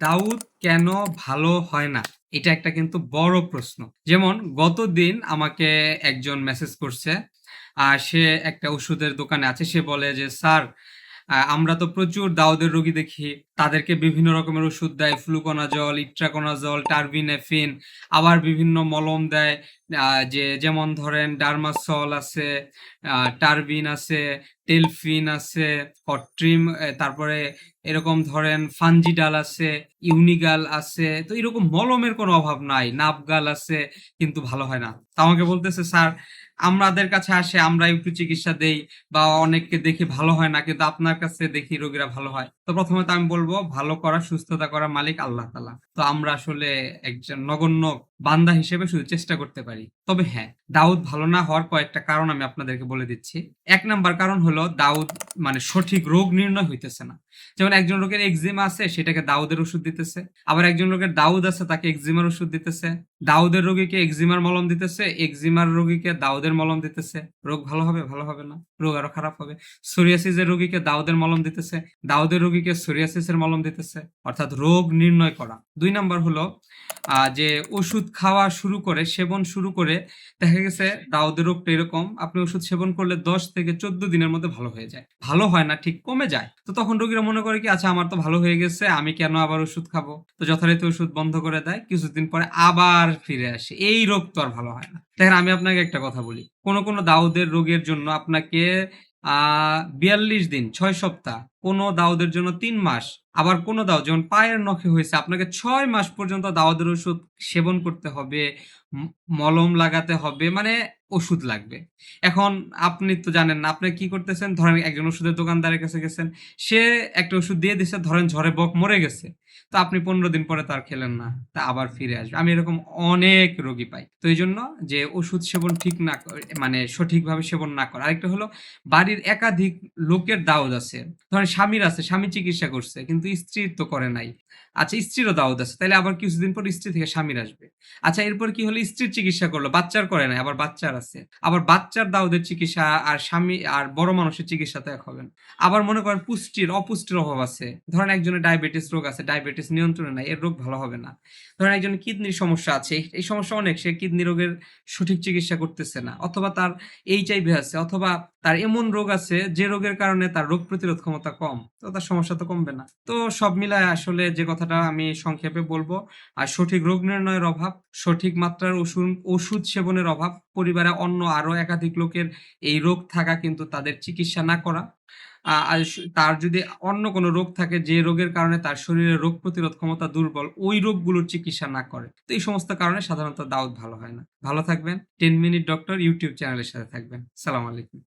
দাউদ কেন ভালো হয় না? এটা একটা কিন্তু বড় প্রশ্ন। যেমন গতদিন আমাকে একজন মেসেজ করছে, আর সে একটা ওষুধের দোকানে আছে, সে বলে যে, স্যার আমরা তো প্রচুর দাউদের রোগী দেখি। তাদেরকে বিভিন্ন রকমের ওষুধ দেয় ফ্লুকোনা জল ফ্লুকোনাজল ইট্রাকোনাজল টার্বিনেফিন আবার বিভিন্ন মলম দেয় যে, যেমন ধরেন ডার্মাসল আছে টার্বিন আছে টেলফিন আছে হট্রিম তারপরে এরকম ধরেন ফানজি ডাল আছে ইউনিগাল আছে, তো এরকম মলমের কোনো অভাব নাই নাপগাল আছে, কিন্তু ভালো হয় না। তা আমাকে বলতেছে, স্যার, আমাদের কাছে আসে আমরা একটু চিকিৎসা দেই বা অনেককে দেখি ভালো হয় না, কিন্তু আপনার কাছে দেখি রোগীরা ভালো হয়। তো প্রথমে তো আমি বলব, ভালো করা, সুস্থতা করা মালিক আল্লাহ তালা। তো আমরা আসলে একজন নগণ্য বান্দা হিসেবে শুধু চেষ্টা করতে পারি। তবে হ্যাঁ দাউদ ভালো না হওয়ার কয়েকটা কারণ আমি আপনাদেরকে বলে দিচ্ছি। এক নাম্বার কারণ হলো দাউদ মানে সঠিক রোগ নির্ণয় হইতেছে না। যেমন একজন লোকের এক্সিমা আছে, সেটাকে দাউদের ওষুধ দিতেছে। আবার একজন লোকের দাউদ আছে, তাকে এক্সিমার ওষুধ দিতেছে। দাউদের রোগীকে এক্সিমার মলম দিতেছে এক্সিমার রোগীকে দাউদের মলম দিতেছে। রোগ ভালো হবে? ভালো হবে না। রোগ আরও খারাপ হবে। সোরিয়াসিসের রোগীকে দাউদের মলম দিতেছে, দাউদের রোগীকে সোরিয়াসিসের মলম দিতেছে। অর্থাৎ রোগ নির্ণয় করা। দুই নাম্বার হলো যে ওষুধ খাওয়া শুরু করে, সেবন শুরু করে, দেখা গেছে দাউদের রোগটা এরকম, আপনি ওষুধ সেবন করলে দশ থেকে চোদ্দ দিনের মধ্যে ভালো হয়ে যায়। ভালো হয় না, ঠিক কমে যায়। তো তখন রোগীরা মনে করে কি আচ্ছা আমার তো ভালো হয়ে গেছে, আমি কেন আবার ওষুধ খাব? তো যথারীতি ওষুধ বন্ধ করে দেয়। কিছুদিন পরে আবার ফিরে আসে। এই রোগ তো আর ভালো হয় না। দেখেন, আমি আপনাকে একটা কথা বলি। কোন কোন দাউদের রোগের জন্য আপনাকে বিয়াল্লিশ দিন, ছয় সপ্তাহ, কোন দাউদের জন্য তিন মাস, আবার কোন দাও যেমন পায়ের নখে হয়েছে, আপনাকে ছয় মাস পর্যন্ত দাউদের ওষুধ সেবন করতে হবে মলম লাগাতে হবে মানে ওষুধ লাগবে। এখন আপনি তো জানেন না, আপনি কি করতেছেন? ধরেন একজন ওষুধের দোকানদারের কাছে গেছেন, সে একটা ওষুধ দিয়ে দিছে, ধরেন ঝড়ে বক মরে গেছে। তো আপনি পনেরো দিন পরে তার খেলেন না, তা আবার ফিরে আসবে। আমি এরকম অনেক রোগী পাই। তো এই জন্য যে ওষুধ সেবন ঠিক না মানে সঠিকভাবে সেবন না করা। আরেকটা হলো, বাড়ির একাধিক লোকের দাউদ আছে। ধরেন স্বামীর আছে, স্বামী চিকিৎসা করছে, কিন্তু স্ত্রীর তো করে নাই। আচ্ছা স্ত্রীরও দাউদ আছে তাহলে আবার কিছুদিন পর স্ত্রী থেকে স্বামীর আসবে। আচ্ছা এরপর কি হলো? স্ত্রীর চিকিৎসা করল, বাচ্চার করে নাই, আবার বাচ্চার আছে। আবার বাচ্চার দাউদের চিকিৎসা আর স্বামী আর বড় মানুষের চিকিৎসা তো এক হবে না। আবার মনে করেন পুষ্টির অপুষ্টির অভাব আছে। ধরেন একজনের ডায়াবেটিস রোগ আছে, ডায়াবেটিস নিয়ন্ত্রণে নাই, এর রোগ ভালো হবে না। ধরেন একজন কিডনির সমস্যা আছে, এই- এই সমস্যা অনেক, সে কিডনি রোগের সঠিক চিকিৎসা করতেছে না, অথবা তার এইচআইভি আছে, অথবা তার এমন রোগ আছে যে রোগের কারণে তার রোগ প্রতিরোধ ক্ষমতা কম, তো তার সমস্যা তো কমবে না। তো সব মিলায় আসলে যে কথাটা আমি সংক্ষেপে বলব, আর সঠিক রোগ নির্ণয়ের অভাব, সঠিক মাত্রার ওষুধ ওষুধ সেবনের অভাব, পরিবারে অন্য আরও একাধিক লোকের এই রোগ থাকা কিন্তু তাদের চিকিৎসা না করা। আর তার যদি অন্য কোনো রোগ থাকে যে রোগের কারণে তার শরীরে রোগ প্রতিরোধ ক্ষমতা দুর্বল, ওই রোগগুলোর চিকিৎসা না করে। তো এই সমস্ত কারণে সাধারণত দাউদ ভালো হয় না। ভালো থাকবেন। টেন মিনিট ডক্টর ইউটিউব চ্যানেলের সাথে থাকবেন। সালাম আলাইকুম।